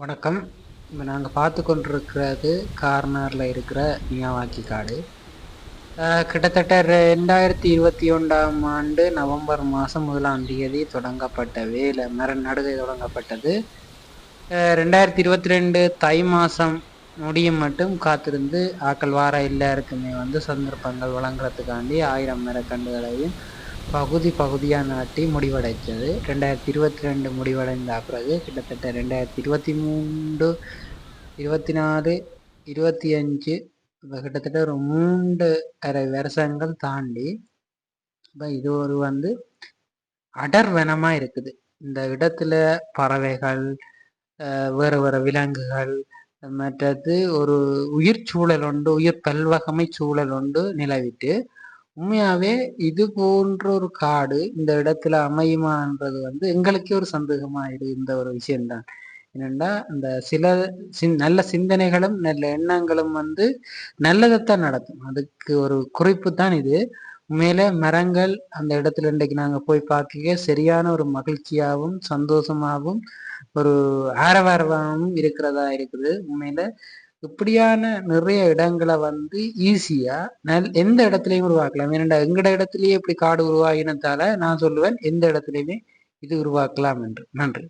வணக்கம். இப்போ நாங்கள் பார்த்து கொண்டிருக்கிறது கார்னரில் இருக்கிற மியாவாக்கி காடு. கிட்டத்தட்ட ரெண்டாயிரத்தி இருபத்தி ஒன்றாம் ஆண்டு நவம்பர் மாதம் முதலாம் தேதி தொடங்கப்பட்ட வேலை மர நடுகை தொடங்கப்பட்டது. ரெண்டாயிரத்தி இருபத்தி ரெண்டு தை மாதம் முடியும் மட்டும் காத்திருந்து ஆக்கள் வார எல்லாருக்குமே வந்து சந்தர்ப்பங்கள் வழங்குறதுக்காண்டி ஆயிரம் மரக்கன்றுகளையும் பகுதி பகுதியாக நாட்டி முடிவடைத்தது. ரெண்டாயிரத்தி இருபத்தி ரெண்டு முடிவடைந்த பிறகு கிட்டத்தட்ட ரெண்டாயிரத்தி இருபத்தி மூன்று இருபத்தி நாலு இருபத்தி அஞ்சு இப்போ கிட்டத்தட்ட ஒரு மூன்று அரை வருஷங்கள் தாண்டி இப்போ இது ஒரு வந்து அடர்வனமாக இருக்குது. இந்த இடத்துல பறவைகள் வேறு வேறு விலங்குகள் மற்றது ஒரு உயிர் சூழல் உண்டு உயிர் பல்வகமை சூழல் உண்டு நிலவிட்டு உண்மையாவே இது போன்ற ஒரு காடு இந்த இடத்துல அமையுமான்றது வந்து எங்களுக்கே ஒரு சந்தேகமாயிடு இந்த ஒரு விஷயம்தான். என்னென்னா இந்த சில நல்ல சிந்தனைகளும் நல்ல எண்ணங்களும் வந்து நல்லதைத்தான் நடத்தும். அதுக்கு ஒரு குறிப்பு தான் இது. உண்மையில மரங்கள் அந்த இடத்துல இன்றைக்கு நாங்கள் போய் பார்க்க சரியான ஒரு மகிழ்ச்சியாகவும் சந்தோஷமாகவும் ஒரு ஆரவாரமாகவும் இருக்கிறதா இருக்குது. உண்மையில இப்படியான நிறைய இடங்களை வந்து ஈஸியா நல் எந்த இடத்துலையும் உருவாக்கலாம். ஏன்னா எங்கட இடத்துலயே இப்படி காடு உருவாகினதால நான் சொல்லுவேன் எந்த இடத்துலையுமே இது உருவாக்கலாம் என்று. நன்றி.